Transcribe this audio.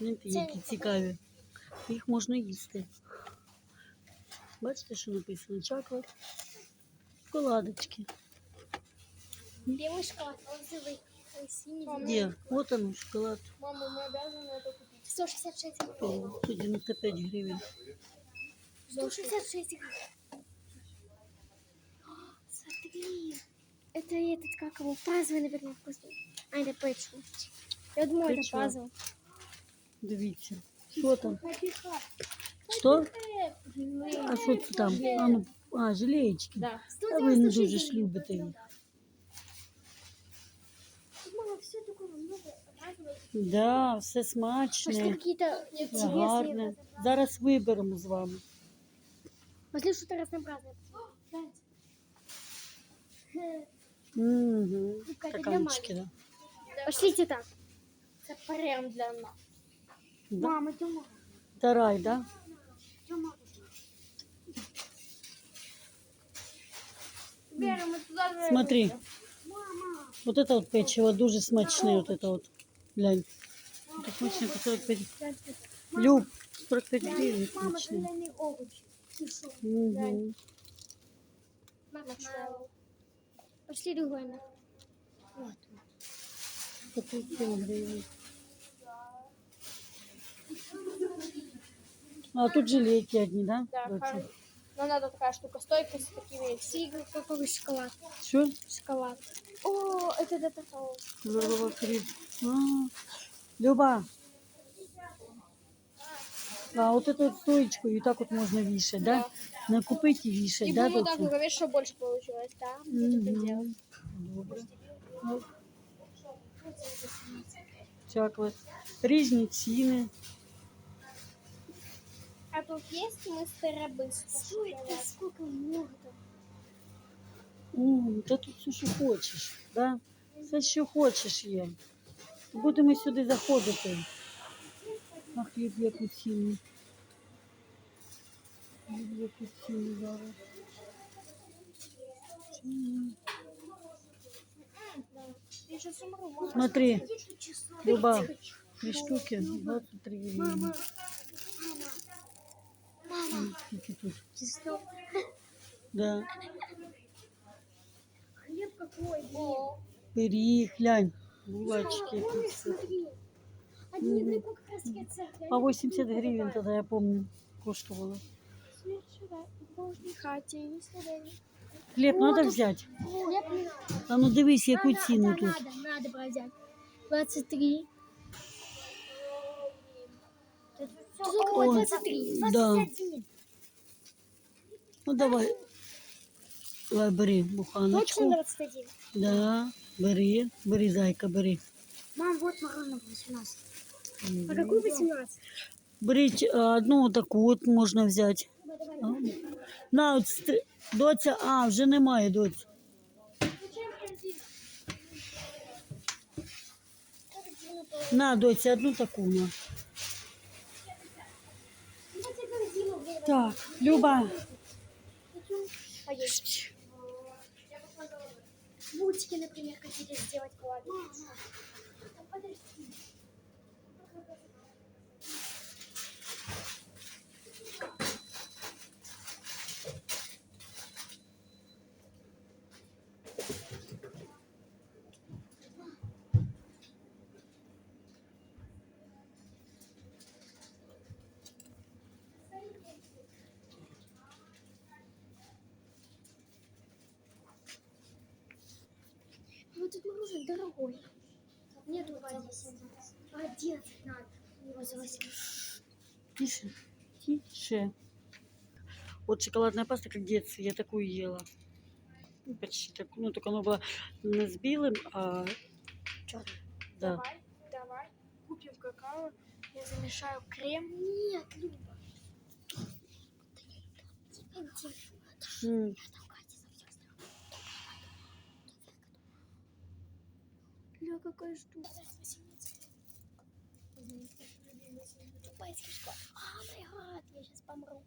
Гляньте, які цікаві. Їх можна їсти. Бачите, що написано? Чоклад. Шоколадочки. Белый шоколад, розовый, ой, синий. Де? От оно, шоколад. Мама, мы обязаны это купить. 166 О, гривен. Тут 95 гривень. 166 гривен. Смотри. Это этот, как его, пазл, наверное, вкусный. А, это печку. Я думаю, это Печиво. пазл. Дивіться. Що там? Що? А що це там? А, ну, а желеєчки. Да. А ви не дуже ж любите їх. Мама, все такое много разного. Да, все Пошли смачне, какие-то гарне. интересные. Зараз виберемо з вами. Пошли что-то разнообразное. Гляньте. Угу. Какая-то для Стаканчики, да. Пошлите так. Это прям для нас. да. Мама, Тёма. Тарай, да? Тёма. Вера, мы туда же... Смотри, Мама. вот это вот печиво дуже смачне, вот это вот. Глянь. Это смачне по 45. Люб, 45 гривен Мама, смачне. зеленый овощ. Кишок. Угу. Мама, Пошли другой. на. Вот. По 37 гривен. А тут жилетки одни, да? Да, Доча? хорошо. Но надо такая штука стойкая с такими Сигар, какой шоколад. Что? Шоколад. О, это для такого. Здорово, Крис. А, Люба. А вот эту вот стоечку и так вот можно вешать, да? Накупить и вешать, И да? будем тут так вот? говорить, чтобы больше получилось, да? Будем так делать. Мгм. Добре. Ну. Чаклад. Різні ціни. А тут есть мистера быстро. Это? Сколько много там. М, Та тут все, що хочеш, да? Все, що хочеш є. Будемо сюди заходити. А хліб яку ціну. Хліб яку ціну зараз. Смотри, Люба, три штуки, 23 гривні. Чеснок. Да. Хлеб какой. блин. О, Пиріг, глянь, булочки. Ой, смотри. Одни на как раз таки цех. По 80 гривень тоді, я пам'ятаю, коштувало. свечера, божьей хате, не сладенько. Хліб треба взяти? Хлеб не надо. А ну дивись, яку Надо, ціну да, тут. Надо, надо брать. 23. Тут Ой, 23. да. 21. Ну давай. Давай бери Точно 21? Да, бери, бери, зайка, бери. Мам, вот мороженое 18. А какой 18? Беріть а, одну таку от можна взяти. Давай, А. На, от стри- доця, а, вже немає доць. На, доця, одну таку на. Так, Люба. А есть. Мультики, например, хотели сделать Подожди. Ну мороженое дорогой. Нету 20. А 11 надо. Его за 8. Тише. Тише. Вот шоколадная паста, как в детстве, я такую ела. Ну, Почти так, ну, только она была не с белым, а Чёрный. да. Давай, давай, купим какао, я замешаю крем. Нет, Люба. Идите. М, Ля, какая штука. Тупая кишка. А, май гад, я сейчас помру.